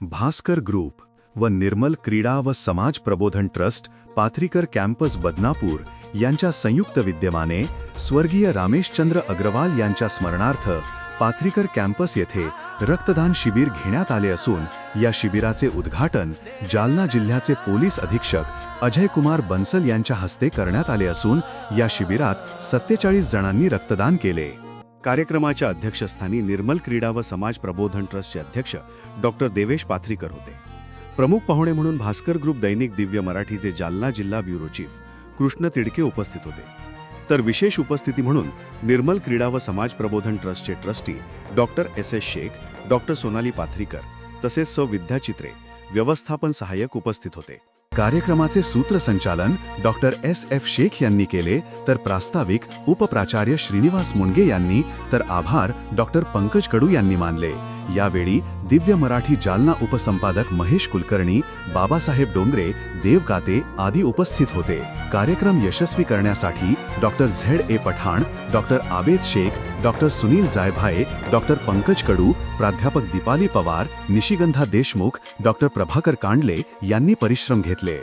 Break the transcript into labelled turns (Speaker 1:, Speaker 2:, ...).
Speaker 1: Bhaskar group व निर्मल क्रीडा व समाज प्रबोधन ट्रस्ट पाथरीकर कॅम्पस बदनापूर यांच्या संयुक्त विद्यमाने स्वर्गीय रामेशचंद्र अग्रवाल यांच्या स्मरणार्थ पाथरीकर कॅम्पस येथे रक्तदान शिबिर घेण्यात आले असून या शिबिराचे उद्घाटन जालना जिल्ह्याचे पोलीस अधीक्षक अजय कुमार बन्सल यांच्या हस्ते करण्यात आले असून या शिबिरात सत्तेचाळीस जणांनी रक्तदान केले. कार्यक्रमाच्या अध्यक्षस्थानी निर्मल क्रीडा व समाज प्रबोधन ट्रस्टचे अध्यक्ष डॉक्टर देवेश पाथरीकर होते. प्रमुख पाहुणे म्हणून भास्कर ग्रुप दैनिक दिव्य मराठीचे जालना जिल्हा ब्युरो चीफ कृष्ण तिडके उपस्थित होते. तर विशेष उपस्थिती म्हणून निर्मल क्रीडा व समाज प्रबोधन ट्रस्टचे trustee doctor S. S. Shaikh doctor Sonali Pathrikar तसेच सौ विद्या चित्रे व्यवस्थापन सहाय्यक उपस्थित होते. कार्यक्रमाचे सूत्रसंचालन डॉक्टर एस एफ शेख यांनी केले तर प्रास्ताविक उपप्राचार्य श्रीनिवास मुंडगे यांनी तर आभार डॉक्टर पंकज कडू यांनी मानले. यावेळी दिव्य मराठी जालना उपसंपादक महेश कुलकर्णी बाबासाहेब डोंगरे देव काते आदी उपस्थित होते. कार्यक्रम यशस्वी करण्यासाठी doctor Z A Pathan doctor Abed Shaikh doctor Sunil Jaybhaye doctor Pankaj Kadu प्राध्यापक दीपाली पवार निशिगंधा देशमुख डॉक्टर प्रभाकर कांडले यांनी परिश्रम घेतले.